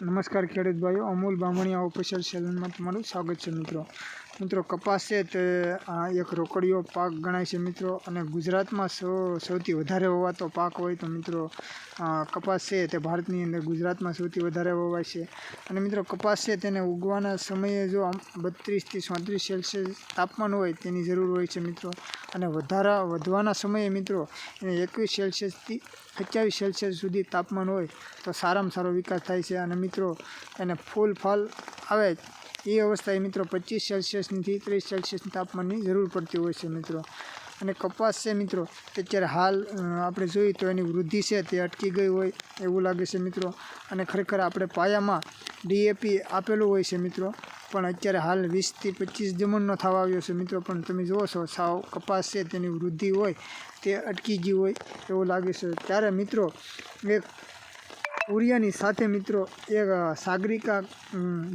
નમસ્કાર ખેડૂત ભાઈઓ અમૂલ બામણીયા ઓફિશિયલ સેલનમાં તમારું સ્વાગત છે મિત્રો. મિત્રો, કપાસ છે તે આ એક રોકડીયો પાક ગણાય છે મિત્રો, અને ગુજરાતમાં સૌ, સૌથી વધારે વવાતો પાક હોય તો મિત્રો કપાસ છે તે ભારતની અંદર ગુજરાતમાં સૌથી વધારે વવાય છે. અને મિત્રો, કપાસ છે તેને ઉગવાના સમયે જો આમ બત્રીસથી ચોત્રીસ સેલ્સિયસ તાપમાન હોય તેની જરૂર હોય છે મિત્રો, અને વધારા, વધવાના સમયે મિત્રો, એને એકવીસ સેલ્સિયસથી અઠ્યાવીસ સેલ્સિયસ સુધી તાપમાન હોય તો સારામાં સારો વિકાસ થાય છે. અને મિત્રો, એને ફૂલ ફલ આવે એ અવસ્થાએ મિત્રો પચીસ સેલ્સિયસથી ત્રીસ સેલ્સિયસની તાપમાનની જરૂર પડતી હોય છે મિત્રો. અને કપાસ છે મિત્રો તે અત્યારે હાલ આપણે જોઈએ તો એની વૃદ્ધિ છે, તે અટકી ગઈ હોય એવું લાગે છે મિત્રો. અને ખરેખર આપણે પાયામાં ડીએપી આપેલું હોય છે મિત્રો. પણ અત્યારે હાલ વીસથી પચીસ જમણનો થવા આવ્યો છે મિત્રો. પણ તમે જુઓ છો, સાવ કપાસ છે, તેની વૃદ્ધિ હોય, તે અટકી ગઈ હોય એવું લાગે છે. ત્યારે મિત્રો, એક ઉરિયાની સાથે મિત્રો એક સાગરિકા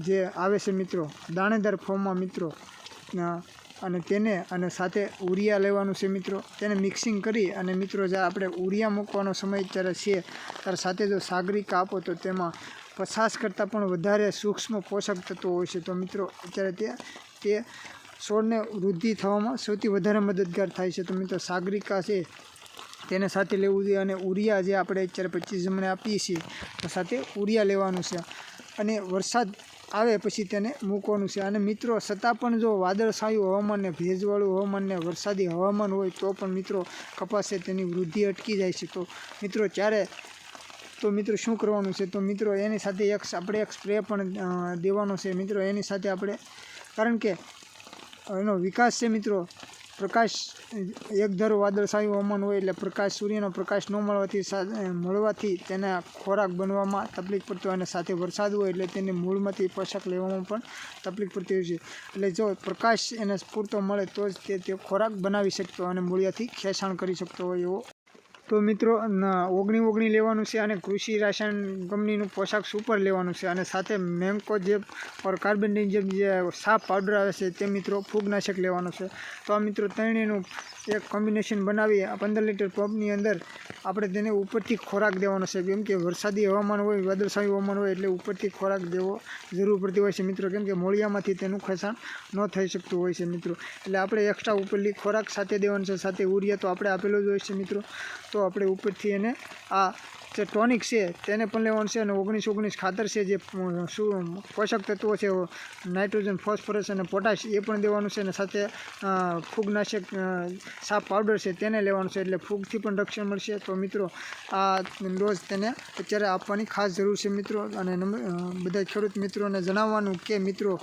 જે આવે છે મિત્રો, દાણેદાર ફોર્મમાં મિત્રો અને તેને અને સાથે ઉરિયા લેવાનું છે મિત્રો. તેને મિક્સિંગ કરી અને મિત્રો જ્યારે આપણે ઉરિયા મૂકવાનો સમય અત્યારે છે, ત્યારે સાથે જો સાગરિકા આપો તો તેમાં પચાસ કરતાં પણ વધારે સૂક્ષ્મ પોષક તત્વો હોય છે. તો મિત્રો અત્યારે તે તે છોડને વૃદ્ધિ થવામાં સૌથી વધારે મદદગાર થાય છે. તો મિત્રો સાગરિકા છે તેને સાથે લેવું જોઈએ અને ઉરિયા જે આપણે અત્યારે પચીસ જમણે આપીએ છીએ, તો સાથે ઉરિયા લેવાનું છે. અને વરસાદ આવે પછી તેને મૂકવાનું છે. અને મિત્રો, છતાં પણ જો વાદળછાયું હવામાનને ભેજવાળું હવામાનને વરસાદી હવામાન હોય, તો પણ મિત્રો કપાસે તેની વૃદ્ધિ અટકી જાય છે. તો મિત્રો ત્યારે તો મિત્રો શું કરવાનું છે? તો મિત્રો, એની સાથે એક આપણે એક સ્પ્રે પણ દેવાનો છે. મિત્રો, એની સાથે આપણે, કારણ કે એનો વિકાસ છે મિત્રો પ્રકાશ, એક ધારો વાદળછાયું હવામાન હોય એટલે પ્રકાશ સૂર્યનો પ્રકાશ ન મળવાથી મળવાથી તેના ખોરાક બનવામાં તકલીફ પડતી હોય અને સાથે વરસાદ હોય એટલે તેને મૂળમાંથી પોષક લેવામાં પણ તકલીફ પડતી હોય છે. એટલે જો પ્રકાશ એને પૂરતો મળે તો જ તે ખોરાક બનાવી શકતો અને મૂળિયાથી ખેંચાણ કરી શકતો હોય એવો તો મિત્રો ઓગણી ઓગણી લેવાનું છે અને કૃષિ રાસાયણ કંપનીનું પોશાક સુપર લેવાનું છે. અને સાથે મેન્કો જે, ઓર કાર્બન જેમ જે સાફ પાવડર આવે છે, તે મિત્રો ફૂગનાશક લેવાનું છે. તો આ મિત્રો ત્રણેયનું એક કોમ્બિનેશન બનાવી પંદર લીટર પંપની અંદર આપણે તેને ઉપરથી ખોરાક દેવાનો છે. કેમ કે વરસાદી હવામાન હોય, વાદળછાયું હવામાન હોય, એટલે ઉપરથી ખોરાક દેવો જરૂર પડતી હોય છે મિત્રો. કેમ કે મોળિયામાંથી તેનું ખેંચાણ ન થઈ શકતું હોય છે મિત્રો. એટલે આપણે એક્સ્ટ્રા ઉપરથી ખોરાક સાથે દેવાનો છે. સાથે ઉરિયા તો આપણે આપેલો જ હોય છે મિત્રો. તો આપણે ઉપરથી એને આ જે ટોનિક છે, તેને પણ લેવાનું છે અને ઓગણીસ ઓગણીસ ખાતર છે જે શું, પોષક તત્વો છે નાઇટ્રોજન ફોસ્ફરસ અને પોટાશ એ પણ દેવાનું છે અને સાથે ફૂગનાશક સાપ પાવડર છે તેને લેવાનું છે એટલે ફૂગથી પણ રક્ષણ મળશે. તો મિત્રો, આ ડોઝ તેને અત્યારે આપવાની ખાસ જરૂર છે મિત્રો અને બધા ખેડૂત મિત્રોને જણાવવાનું કે મિત્રો,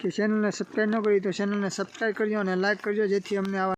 કે ચેનલને સબસ્ક્રાઈબ ન કરી તો ચેનલને સબસ્ક્રાઈબ કરજો અને લાઇક કરજો જેથી અમને આવા